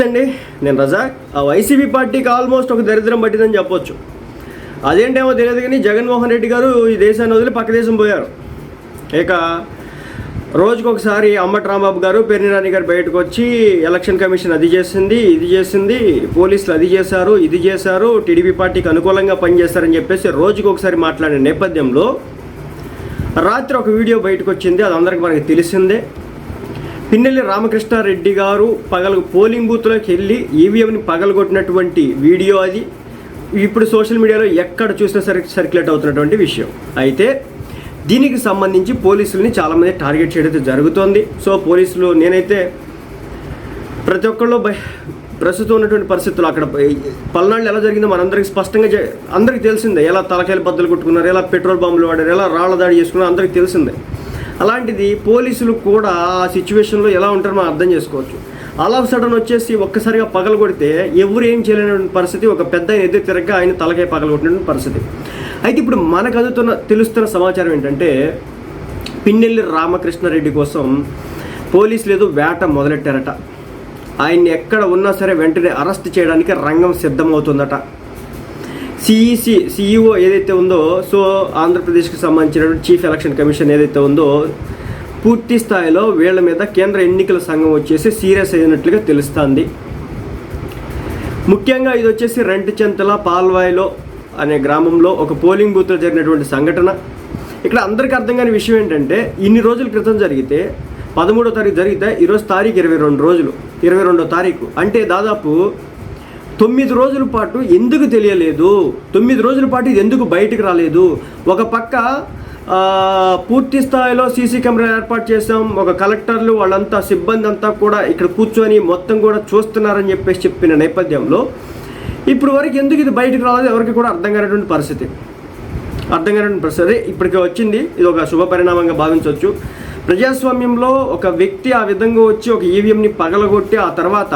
నమస్తే అండి. నేను రజాక్. ఆ వైసీపీ పార్టీకి ఆల్మోస్ట్ ఒక దరిద్రం పట్టిందని చెప్పొచ్చు. అదేంటేమో తెలియదు కానీ జగన్మోహన్ రెడ్డి గారు ఈ దేశాన్ని వదిలి పక్క దేశం పోయారు. ఇక రోజుకొకసారి అమ్మ రాంబాబు గారు పెరినిరాని గారు బయటకు వచ్చి ఎలక్షన్ కమిషన్ అది చేసింది ఇది చేసింది పోలీసులు అది చేశారు ఇది చేశారు టీడీపీ పార్టీకి అనుకూలంగా పనిచేస్తారని చెప్పేసి రోజుకొకసారి మాట్లాడిన నేపథ్యంలో రాత్రి ఒక వీడియో బయటకు వచ్చింది అది అందరికి మనకి తెలిసిందే. పిన్నెల్లి రామకృష్ణారెడ్డి గారు పగల పోలింగ్ బూత్లోకి వెళ్ళి ఈవీఎంని పగలగొట్టినటువంటి వీడియో అది. ఇప్పుడు సోషల్ మీడియాలో ఎక్కడ చూసినా సరే సర్క్యులేట్ అవుతున్నటువంటి విషయం. అయితే దీనికి సంబంధించి పోలీసుల్ని చాలామంది టార్గెట్ చేయడం జరుగుతోంది. సో పోలీసులు నేనైతే ప్రతి ఒక్కళ్ళు ప్రస్తుతం ఉన్నటువంటి పరిస్థితులు అక్కడ పల్నాళ్ళు ఎలా జరిగిందో మనందరికీ స్పష్టంగా జ- అందరికీ తెలిసిందే. ఎలా తలకాయలు బద్దలు కొట్టుకున్నారు ఎలా పెట్రోల్ బాంబులు వాడారు ఎలా రాళ్ళ దాడి చేసుకున్నారు అందరికీ తెలిసిందే. అలాంటిది పోలీసులు కూడా ఆ సిచ్యువేషన్లో ఎలా ఉంటారో మనం అర్థం చేసుకోవచ్చు. ఆల్ ఆఫ్ సడన్ వచ్చేసి ఒక్కసారిగా పగల కొడితే ఎవరు ఏం చేయలేని పరిస్థితి ఒక పెద్ద ఎదురు తిరగగా ఆయన తలకాయ పగల కొట్టిన పరిస్థితి. అయితే ఇప్పుడు మనకు అందుతున్న తెలుస్తున్న సమాచారం ఏంటంటే పిన్నెల్లి రామకృష్ణారెడ్డి కోసం పోలీసులు ఏదో వేట మొదలెట్టారట. ఆయన్ని ఎక్కడ ఉన్నా సరే వెంటనే అరెస్ట్ చేయడానికి రంగం సిద్ధమవుతుందట. సిఈసి సిఇఓ ఏదైతే ఉందో సో ఆంధ్రప్రదేశ్కి సంబంధించిన చీఫ్ ఎలక్షన్ కమిషన్ ఏదైతే ఉందో పూర్తి స్థాయిలో వీళ్ళ మీద కేంద్ర ఎన్నికల సంఘం వచ్చేసి సీరియస్ అయినట్లుగా తెలుస్తుంది. ముఖ్యంగా ఇది వచ్చేసి రెంటి చెంతల పాల్వాయిలో అనే గ్రామంలో ఒక పోలింగ్ బూత్లో జరిగినటువంటి సంఘటన. ఇక్కడ అందరికీ అర్థం కాని విషయం ఏంటంటే ఇన్ని రోజుల క్రితం జరిగితే పదమూడో తారీఖు జరిగితే ఈరోజు తారీఖు ఇరవై రెండు రోజులు ఇరవై రెండో తారీఖు. అంటే దాదాపు తొమ్మిది రోజుల పాటు ఎందుకు తెలియలేదు? తొమ్మిది రోజుల పాటు ఇది ఎందుకు బయటకు రాలేదు? ఒక పక్క పూర్తి స్థాయిలో సీసీ కెమెరా ఏర్పాటు చేసాం ఒక కలెక్టర్లు వాళ్ళంతా సిబ్బంది అంతా కూడా ఇక్కడ కూర్చొని మొత్తం కూడా చూస్తున్నారని చెప్పేసి చెప్పిన నేపథ్యంలో ఇప్పుడు వరకు ఎందుకు ఇది బయటకు రాలేదు? ఎవరికి కూడా అర్థం కానటువంటి పరిస్థితి. అర్థం కానటువంటి పరిస్థితి. ఇప్పటికి ఇప్పటికే వచ్చింది. ఇది ఒక శుభ పరిణామంగా భావించవచ్చు. ప్రజాస్వామ్యంలో ఒక వ్యక్తి ఆ విధంగా వచ్చి ఒక ఈవీఎంని పగలగొట్టి ఆ తర్వాత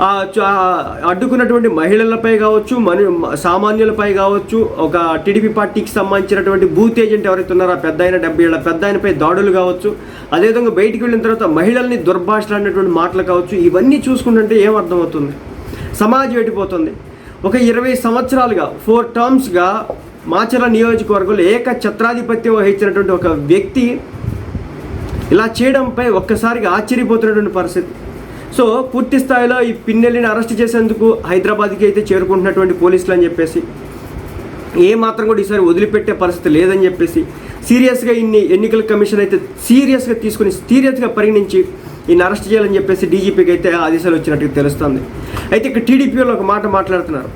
అడ్డుకున్నటువంటి మహిళలపై కావచ్చు మను సామాన్యులపై కావచ్చు ఒక టీడీపీ పార్టీకి సంబంధించినటువంటి బూత్ ఏజెంట్ ఎవరైతే ఉన్నారో ఆ పెద్ద ఆయన డెబ్బై ఏళ్ళ పెద్ద ఆయనపై దాడులు కావచ్చు అదేవిధంగా బయటికి వెళ్ళిన తర్వాత మహిళల్ని దుర్భాషలాడినటువంటి మాటలు కావచ్చు ఇవన్నీ చూసుకుంటుంటే ఏం అర్థమవుతుంది? సమాజం ఎడిపోతుంది ఒక ఇరవై సంవత్సరాలుగా ఫోర్ టర్మ్స్గా మాచర్ల నియోజకవర్గంలో ఏక ఛత్రాధిపత్యం వహించినటువంటి ఒక వ్యక్తి ఇలా చేయడంపై ఒక్కసారిగా ఆశ్చర్యపోతున్నటువంటి పరిస్థితి. సో పూర్తి స్థాయిలో ఈ పిన్నెల్లిని అరెస్ట్ చేసేందుకు హైదరాబాద్కి అయితే చేరుకుంటున్నటువంటి పోలీసులు అని చెప్పేసి ఏ మాత్రం కూడా ఈసారి వదిలిపెట్టే పరిస్థితి లేదని చెప్పేసి సీరియస్గా ఇన్ని ఎన్నికల కమిషన్ అయితే సీరియస్గా తీసుకుని సీరియస్గా పరిగణించి ఈయన అరెస్ట్ చేయాలని చెప్పేసి డీజీపీకి అయితే ఆదేశాలు వచ్చినట్టుగా తెలుస్తుంది. అయితే ఇక్కడ టీడీపీలో ఒక మాట మాట్లాడుతున్నారు.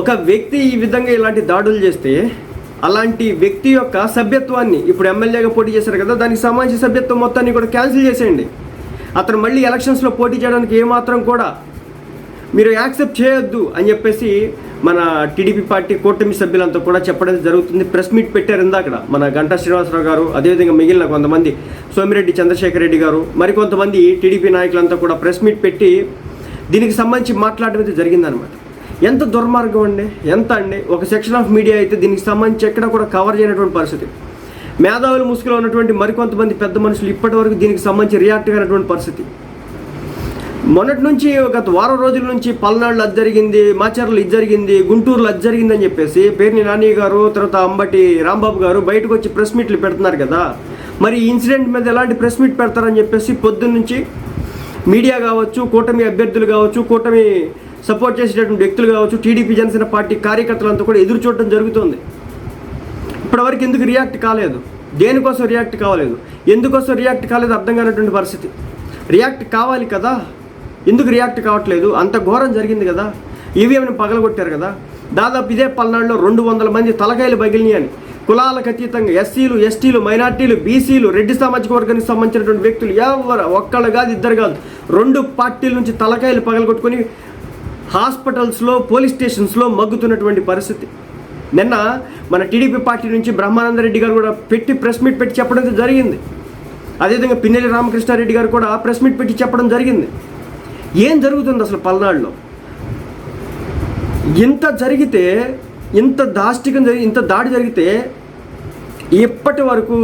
ఒక వ్యక్తి ఈ విధంగా ఇలాంటి దాడులు చేస్తే అలాంటి వ్యక్తి యొక్క సభ్యత్వాన్ని ఇప్పుడు ఎమ్మెల్యేగా పోటీ చేశారు కదా దానికి సంబంధించిన సభ్యత్వం మొత్తాన్ని కూడా క్యాన్సిల్ చేసేయండి. అతను మళ్ళీ ఎలక్షన్స్లో పోటీ చేయడానికి ఏమాత్రం కూడా మీరు యాక్సెప్ట్ చేయొద్దు అని చెప్పేసి మన టీడీపీ పార్టీ కూటమి సభ్యులంతా కూడా చెప్పడం జరుగుతుంది. ప్రెస్ మీట్ పెట్టారు ఇందాక మన గంటా శ్రీనివాసరావు గారు అదేవిధంగా మిగిలిన కొంతమంది సోమిరెడ్డి చంద్రశేఖర్ రెడ్డి గారు మరికొంతమంది టీడీపీ నాయకులంతా కూడా ప్రెస్ మీట్ పెట్టి దీనికి సంబంధించి మాట్లాడడం అయితే జరిగిందనమాట ఎంత దుర్మార్గం అండి ఎంత అండి. ఒక సెక్షన్ ఆఫ్ మీడియా అయితే దీనికి సంబంధించి ఎక్కడ కూడా కవర్ చేయనటువంటి పరిస్థితి. మేధావుల ముసుగులో ఉన్నటువంటి మరికొంతమంది పెద్ద మనుషులు ఇప్పటి వరకు దీనికి సంబంధించి రియాక్ట్ అయినటువంటి పరిస్థితి. మొన్నటి నుంచి గత వారం రోజుల నుంచి పల్నాడులో అది జరిగింది మాచర్లు ఇది జరిగింది గుంటూరులో అది జరిగిందని చెప్పేసి పేర్ని నాని గారు తర్వాత అంబటి రాంబాబు గారు బయటకు వచ్చి ప్రెస్ మీట్లు పెడుతున్నారు కదా. మరి ఈ ఇన్సిడెంట్ మీద ఎలాంటి ప్రెస్ మీట్ పెడతారని చెప్పేసి పొద్దున్న నుంచి మీడియా కావచ్చు కూటమి అభ్యర్థులు కావచ్చు కూటమి సపోర్ట్ చేసేటటువంటి వ్యక్తులు కావచ్చు టీడీపీ జనసేన పార్టీ కార్యకర్తలంతా కూడా ఎదురు చూడటం జరుగుతుంది. ఇప్పటివరకు ఎందుకు రియాక్ట్ కాలేదు? దేనికోసం రియాక్ట్ కావలేదు ఎందుకోసం రియాక్ట్ కాలేదు అర్థం కానటువంటి పరిస్థితి. రియాక్ట్ కావాలి కదా? ఎందుకు రియాక్ట్ కావట్లేదు? అంత ఘోరం జరిగింది కదా? ఈవీఎంని పగలగొట్టారు కదా? దాదాపు ఇదే పల్నాడులో రెండు వందల మంది తలకాయలు పగిలినాయి అని. కులాలకు అతీతంగా ఎస్సీలు ఎస్టీలు మైనార్టీలు బీసీలు రెడ్డి సామాజిక వర్గానికి సంబంధించినటువంటి వ్యక్తులు ఎవరు? ఒక్కళ్ళు కాదు ఇద్దరు కాదు. రెండు పార్టీల నుంచి తలకాయలు పగలగొట్టుకొని హాస్పిటల్స్లో పోలీస్ స్టేషన్స్లో మగ్గుతున్నటువంటి పరిస్థితి. నిన్న మన టీడీపీ పార్టీ నుంచి బ్రహ్మానంద రెడ్డి గారు కూడా పెట్టి ప్రెస్ మీట్ పెట్టి చెప్పడం జరిగింది. అదేవిధంగా పిన్నెల్లి రామకృష్ణారెడ్డి గారు కూడా ప్రెస్ మీట్ పెట్టి చెప్పడం జరిగింది. ఏం జరుగుతుంది అసలు పల్నాడులో? ఇంత జరిగితే ఇంత దాష్టికం జరిగి ఇంత దాడి జరిగితే ఇప్పటి వరకు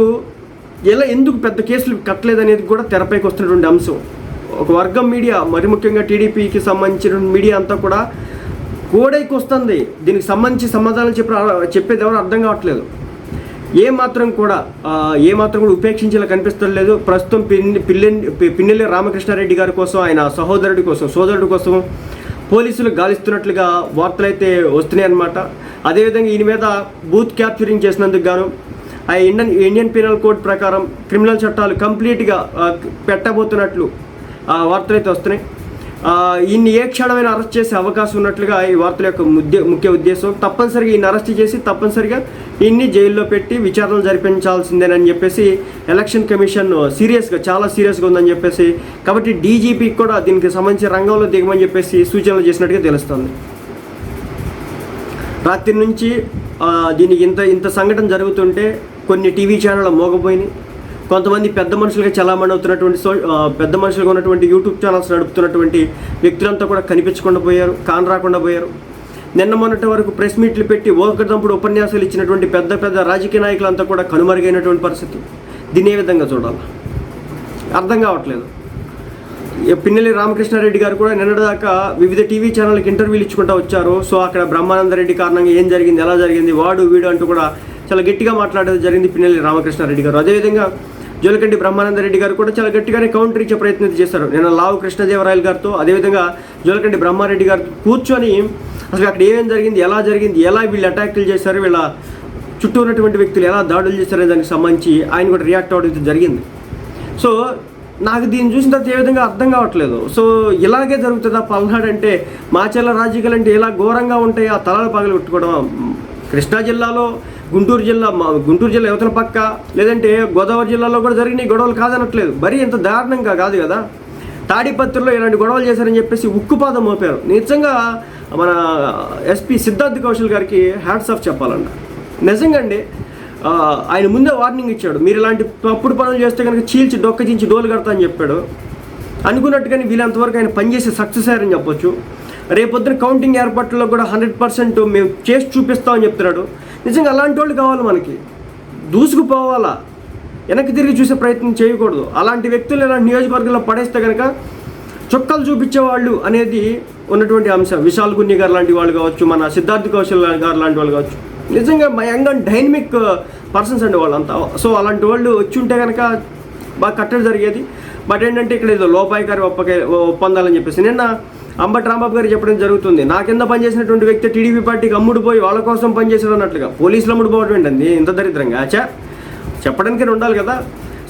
ఎలా ఎందుకు పెద్ద కేసులు కట్టలేదనేది కూడా తెరపైకి వస్తున్నటువంటి అంశం. ఒక వర్గం మీడియా మరి ముఖ్యంగా టీడీపీకి సంబంధించిన మీడియా అంతా కూడా కోడైకి వస్తుంది దీనికి సంబంధించి సమాధానం చెప్పి చెప్పేది ఎవరు అర్థం కావట్లేదు. ఏ మాత్రం కూడా ఏ మాత్రం కూడా ఉపేక్షించేలా కనిపిస్తలేదు. ప్రస్తుతం పిన్ని పిల్లె పిన్నెల్లి రామకృష్ణారెడ్డి గారి కోసం ఆయన సహోదరుడి కోసం సోదరుడి కోసం పోలీసులు గాలిస్తున్నట్లుగా వార్తలు అయితే వస్తున్నాయి అన్నమాట అదేవిధంగా ఈయన మీద బూత్ క్యాప్చరింగ్ చేసినందుకు గాను ఆ ఇండియన్ ఇండియన్ పీనల్ కోడ్ ప్రకారం క్రిమినల్ చట్టాలు కంప్లీట్గా పెట్టబోతున్నట్లు ఆ, వార్తలు అయితే వస్తున్నాయి. ఈయన్ని ఏ క్షణమైన అరెస్ట్ చేసే అవకాశం ఉన్నట్లుగా ఈ వార్తల యొక్క ముద్య ముఖ్య ఉద్దేశం. తప్పనిసరిగా ఈయన అరెస్ట్ చేసి తప్పనిసరిగా ఈయన్ని జైల్లో పెట్టి విచారణలు జరిపించాల్సిందేనని చెప్పేసి ఎలక్షన్ కమిషన్ సీరియస్గా చాలా సీరియస్గా ఉందని చెప్పేసి కాబట్టి డీజీపీకి కూడా దీనికి సంబంధించి రంగంలో దిగమని చెప్పేసి సూచనలు చేసినట్టుగా తెలుస్తుంది. రాత్రి నుంచి దీనికి ఇంత ఇంత సంఘటన జరుగుతుంటే కొన్ని టీవీ ఛానళ్ళు మోగపోయినాయి కొంతమంది పెద్ద మనుషులుగా చలామణి అవుతున్నటువంటి సో పెద్ద మనుషులుగా ఉన్నటువంటి యూట్యూబ్ ఛానల్స్ నడుపుతున్నటువంటి వ్యక్తులంతా కూడా కనిపించకుండా పోయారు కాన్ రాకుండా పోయారు. నిన్న మొన్నటి వరకు ప్రెస్ మీట్లు పెట్టి ఒకదంపుడు ఉపన్యాసాలు ఇచ్చినటువంటి పెద్ద పెద్ద రాజకీయ నాయకులంతా కూడా కనుమరుగైనటువంటి పరిస్థితి. దీని ఏ విధంగా చూడాలి? అర్థం కావట్లేదు. పిన్నెల్లి రామకృష్ణారెడ్డి గారు కూడా నిన్నటిదాకా వివిధ టీవీ ఛానళ్ళకి ఇంటర్వ్యూలు ఇచ్చుకుంటూ వచ్చారు. సో అక్కడ బ్రహ్మానందరెడ్డి కారణంగా ఏం జరిగింది ఎలా జరిగింది వాడు వీడు అంటూ కూడా చాలా గట్టిగా మాట్లాడేది జరిగింది పిన్నెల్లి రామకృష్ణారెడ్డి గారు. అదేవిధంగా జోలకంటి బ్రహ్మానందరెడ్డి గారు కూడా చాలా గట్టిగానే కౌంటర్ ఇచ్చే ప్రయత్నం చేశారు నేను లావు కృష్ణదేవరాయలు గారితో అదేవిధంగా జోలకంటి బ్రహ్మారెడ్డి గారు కూర్చొని అసలు అక్కడ ఏమేం జరిగింది ఎలా జరిగింది ఎలా వీళ్ళు అటాక్లు చేశారు వీళ్ళ చుట్టూ ఉన్నటువంటి వ్యక్తులు ఎలా దాడులు చేశారనే దానికి సంబంధించి ఆయన కూడా రియాక్ట్ అవ్వడం జరిగింది. సో నాకు దీన్ని చూసిన తర్వాత ఏ విధంగా అర్థం కావట్లేదు. సో ఇలాగే జరుగుతుందా పల్నాడు అంటే మాచెల్ల రాజకీయాలు అంటే ఇలా ఘోరంగా ఉంటాయి ఆ తలలు పగలు కొట్టుకోవడం కృష్ణా జిల్లాలో గుంటూరు జిల్లా మా గుంటూరు జిల్లా యువతల పక్క లేదంటే గోదావరి జిల్లాలో కూడా జరిగినాయి గొడవలు కాదనట్లేదు. మరీ ఇంత దారుణంగా కాదు కదా? తాడిపత్రిలో ఇలాంటి గొడవలు చేశారని చెప్పేసి ఉక్కుపాదం మోపారు. నిజంగా మన ఎస్పీ సిద్ధార్థ్ కౌశల్ గారికి హ్యాట్స్ ఆఫ్ చెప్పాలన్న నిజంగా అండి ఆయన ముందే వార్నింగ్ ఇచ్చాడు. మీరు ఇలాంటి తప్పుడు పనులు చేస్తే కనుక చీల్చి డొక్క చించి డోలు కడతా అని చెప్పాడు. అనుకున్నట్టుగానే వీళ్ళంతవరకు ఆయన పనిచేసి సక్సెస్ అయ్యారని చెప్పొచ్చు. రేపొద్దున కౌంటింగ్ ఏర్పాట్లలో కూడా హండ్రెడ్ పర్సెంట్ మేము చేసి చూపిస్తామని చెప్తున్నాడు. నిజంగా అలాంటి వాళ్ళు కావాలి మనకి. దూసుకుపోవాలా? వెనక్కి తిరిగి చూసే ప్రయత్నం చేయకూడదు. అలాంటి వ్యక్తులు ఇలాంటి నియోజకవర్గంలో పడేస్తే కనుక చుక్కలు చూపించేవాళ్ళు అనేది ఉన్నటువంటి అంశం. విశాల్ గున్ని గారు లాంటి వాళ్ళు కావచ్చు మన సిద్ధార్థ్ కౌశల్ గారు లాంటి వాళ్ళు కావచ్చు. నిజంగా young and dynamic uh, persons అండి వాళ్ళంతా. సో అలాంటి వాళ్ళు వచ్చి ఉంటే కనుక బాగా కట్టడి జరిగేది. బట్ ఏంటంటే ఇక్కడ ఏదో లోపాయికారి ఒప్పకే ఒప్పందాలని చెప్పేసి నిన్న అంబటి రాంబాబు గారు చెప్పడం జరుగుతుంది. నా కింద పనిచేసినటువంటి వ్యక్తి టీడీపీ పార్టీకి అమ్ముడుపోయి వాళ్ళ కోసం పనిచేసాడు అన్నట్లుగా. పోలీసులు అమ్ముడు పోవడం ఏంటండి? ఇంత దరిద్రంగా? చా చెప్పడానికి ఉండాలి కదా?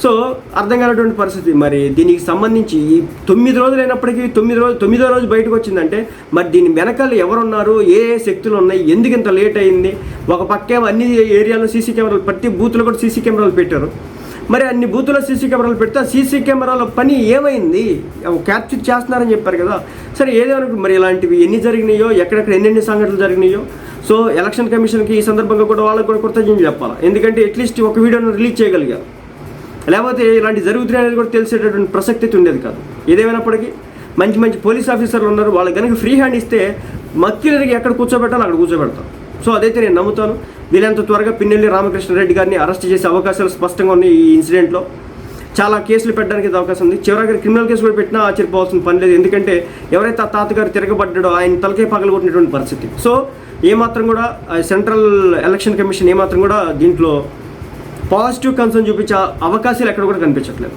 సో అర్థం కానటువంటి పరిస్థితి. మరి దీనికి సంబంధించి ఈ తొమ్మిది రోజులు అయినప్పటికీ తొమ్మిది రోజు తొమ్మిదో రోజు బయటకు వచ్చిందంటే మరి దీని వెనకాల ఎవరున్నారు? ఏ ఏ శక్తులు ఉన్నాయి? ఎందుకు ఇంత లేట్ అయింది? ఒక పక్కేమో అన్ని ఏరియాలో సీసీ కెమెరాలు ప్రతి బూత్లో కూడా సీసీ కెమెరాలు పెట్టారు. మరి అన్ని బూతులో సీసీ కెమెరాలు పెడితే సీసీ కెమెరాల పని ఏమైంది? క్యాప్చర్ చేస్తున్నారని చెప్పారు కదా. సరే ఏదేమో మరి ఇలాంటివి ఎన్ని జరిగినాయో ఎక్కడెక్కడ ఎన్నెన్ని సంఘటనలు జరిగినాయో సో ఎలక్షన్ కమిషన్కి ఈ సందర్భంగా కూడా వాళ్ళకి కూడా కృతజ్ఞతలు చెప్పాలి? ఎందుకంటే అట్లీస్ట్ ఒక వీడియోను రిలీజ్ చేయగలిగారు. లేకపోతే ఇలాంటి జరుగుతున్నాయి అనేది కూడా తెలిసేటటువంటి ప్రసక్తి అయితే ఉండేది కాదు. ఏదేమైనప్పటికీ మంచి మంచి పోలీస్ ఆఫీసర్లు ఉన్నారు. వాళ్ళకి కనుక ఫ్రీ హ్యాండ్ ఇస్తే మక్కిలకి ఎక్కడ కూర్చోబెట్టాలో అక్కడ కూర్చోబెడతాం సో అదైతే నేను నమ్ముతాను. వీళ్ళంత త్వరగా పిన్నెల్లి రామకృష్ణారెడ్డి గారిని అరెస్ట్ చేసే అవకాశాలు స్పష్టంగా ఉన్నాయి ఈ ఇన్సిడెంట్లో. చాలా కేసులు పెట్టడానికి అవకాశం ఉంది. చివరికి క్రిమినల్ కేసు కూడా పెట్టినా ఆశ్చర్యపోవాల్సిన పని లేదు. ఎందుకంటే ఎవరైతే ఆ తాతగారు తిరగబడ్డాడో ఆయన తలకే పగలగొట్టినటువంటి పరిస్థితి. సో ఏమాత్రం కూడా సెంట్రల్ ఎలక్షన్ కమిషన్ ఏమాత్రం కూడా దీంట్లో పాజిటివ్ కన్సర్న్ చూపించే అవకాశాలు ఎక్కడ కూడా కనిపించట్లేదు.